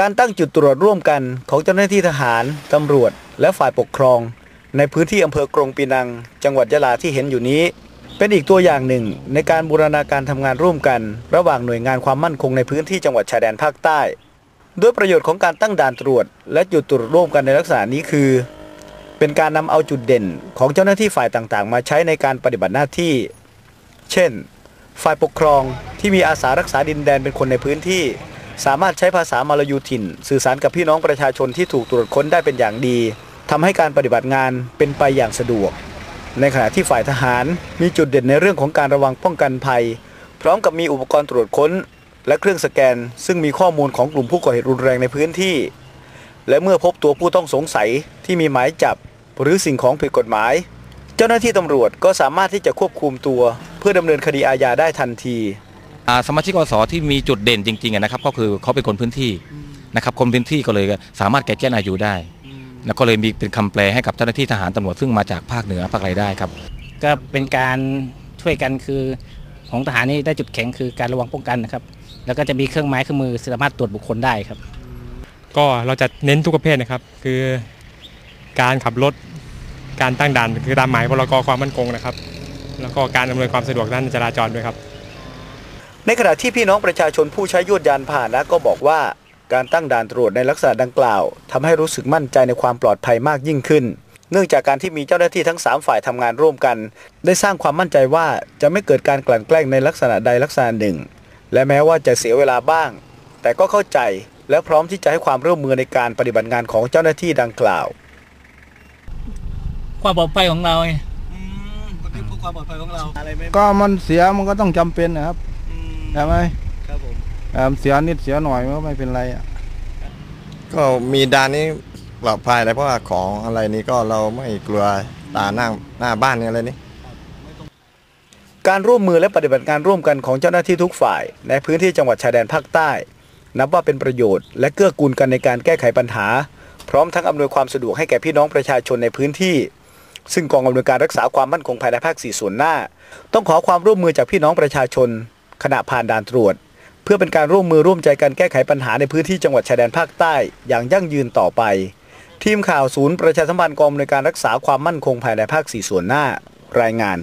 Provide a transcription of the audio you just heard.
การตั้งจุดตรวจร่วมกันของเจ้าหน้าที่ทหาร ตำรวจ และฝ่ายปกครอง ในพื้นที่อำเภอกรงปีนัง จังหวัดยะลาที่เห็นอยู่นี้ เป็นอีกตัวอย่างหนึ่งในการบูรณาการทำงานร่วมกัน ระหว่างหน่วยงานความมั่นคงในพื้นที่จังหวัดชายแดนภาคใต้ด้วยประโยชน์ของการตั้งด่านตรวจ และจุดตรวจร่วมกันในลักษณะนี้คือ เป็นการนำเอาจุดเด่นของเจ้าหน้าที่ฝ่ายต่างๆ มาใช้ในการปฏิบัติหน้าที่ เช่น ฝ่ายปกครองที่มีอาสารักษาดินแดนเป็นคนในพื้นที่ สามารถใช้ภาษามาลายูถิ่น สื่อสารกับพี่น้องประชาชนที่ถูกตรวจค้นได้เป็นอย่างดีทำให้การปฏิบัติงานเป็นไปอย่างสะดวก ในขณะที่ฝ่ายทหารมีจุดเด่นในเรื่องของการระวังป้องกันภัย พร้อมกับมีอุปกรณ์ตรวจค้น และเครื่องสแกน ซึ่งมีข้อมูลของกลุ่มผู้ก่อเหตุรุนแรงในพื้นที่ และเมื่อพบตัวผู้ต้องสงสัยที่มีหมายจับ หรือสิ่งของผิดกฎหมาย เจ้าหน้าที่ตำรวจก็สามารถที่จะควบคุมตัว เพื่อดำเนินคดีอาญาได้ทันที สมาชิกอสที่มีจุดเด่นจริงๆอะนะครับ ก็คือเขาเป็นคนพื้นที่นะครับคนพื้นที่ก็เลยสามารถแก้แก้นายูได้แล้วก็เลยมีเป็นคำแปลให้กับเจ้าหน้าที่ทหารตำรวจซึ่งมาจากภาคเหนือภาคอะไรได้ครับ ก็เป็นการช่วยกันคือของทหารนี่ได้จุดแข็งคือการระวังป้องกันนะครับ แล้วก็จะมีเครื่องไม้เครื่องมือสามารถตรวจบุคคลได้ครับ ก็เราจะเน้นทุกประเภทนะครับ คือการขับรถการตั้งด่านคือตามหมายพรกความมั่นคงนะครับ แล้วก็การอำนวยความสะดวกด้านจราจรด้วยครับ ในขณะที่พี่น้องประชาชนผู้ใช้ยวดยานพาหนะก็บอกว่า การตั้งด่านตรวจในลักษณะดังกล่าวทำให้รู้สึกมั่นใจในความปลอดภัยมากยิ่งขึ้น เนื่องจากการที่มีเจ้าหน้าที่ทั้ง 3 ฝ่ายทำงานร่วมกัน ได้สร้างความมั่นใจว่าจะไม่เกิดการกลั่นแกล้งในลักษณะใดลักษณะหนึ่ง และแม้ว่าจะเสียเวลาบ้าง แต่ก็เข้าใจและพร้อมที่จะให้ความร่วมมือในการปฏิบัติงานของเจ้าหน้าที่ดังกล่าว ความปลอดภัยของเราไงความปลอดภัยของเราอะไรไม่ก็มันเสียมันก็ต้องจำเป็นนะครับ ใช่ไหมครับผมเอ่อเสียนิดเสียหน่อยมันก็ไม่เป็นไรอะก็มีด่านนี้ปลอดภัยเลยเพราะว่าของอะไรนี้ก็เราไม่กลัวตาหน้าหน้าบ้านเนี่ยอะไรนี่การร่วมมือและปฏิบัติงานร่วมกันของเจ้าหน้าที่ทุกฝ่าย ในพื้นที่จังหวัดชายแดนภาคใต้ นับว่าเป็นประโยชน์และเกื้อกูลกันในการแก้ไขปัญหา พร้อมทั้งอำนวยความสะดวกให้แก่พี่น้องประชาชนในพื้นที่ ซึ่งกองอำนวยการรักษาความมั่นคงภายในภาคสี่ส่วนหน้า ต้องขอความร่วมมือจากพี่น้องประชาชน ขณะผ่านด่านตรวจ เพื่อเป็นการร่วมมือร่วมใจกันแก้ไขปัญหาในพื้นที่จังหวัดชายแดนภาคใต้อย่างยั่งยืนต่อไป ทีมข่าวศูนย์ประชาสัมพันธ์กองอำนวยการรักษาความมั่นคงภายในภาคสี่ส่วนหน้า รายงาน